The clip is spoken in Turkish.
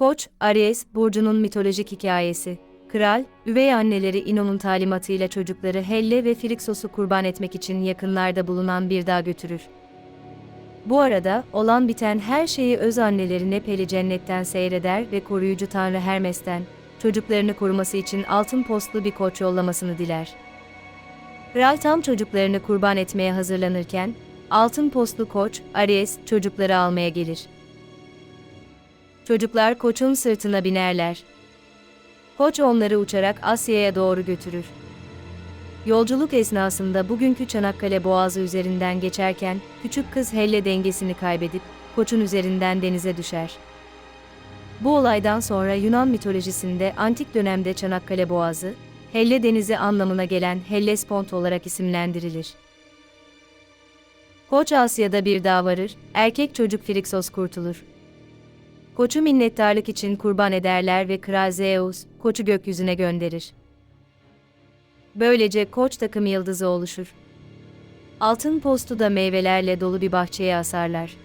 Koç, Aries, Burcu'nun mitolojik hikayesi. Kral, üvey anneleri Ino'nun talimatıyla çocukları Helle ve Frixos'u kurban etmek için yakınlarda bulunan bir dağa götürür. Bu arada, olan biten her şeyi öz annelerine Peli cennetten seyreder ve koruyucu tanrı Hermes'ten, çocuklarını koruması için altın postlu bir koç yollamasını diler. Kral tam çocuklarını kurban etmeye hazırlanırken, altın postlu koç, Aries, çocukları almaya gelir. Çocuklar koçun sırtına binerler. Koç onları uçarak Asya'ya doğru götürür. Yolculuk esnasında bugünkü Çanakkale Boğazı üzerinden geçerken küçük kız Helle dengesini kaybedip koçun üzerinden denize düşer. Bu olaydan sonra Yunan mitolojisinde antik dönemde Çanakkale Boğazı, Helle Denizi anlamına gelen Hellespont olarak isimlendirilir. Koç Asya'da bir dağ varır, erkek çocuk Frixos kurtulur. Koçu minnettarlık için kurban ederler ve Kral Zeus, koçu gökyüzüne gönderir. Böylece koç takım yıldızı oluşur. Altın postu da meyvelerle dolu bir bahçeye asarlar.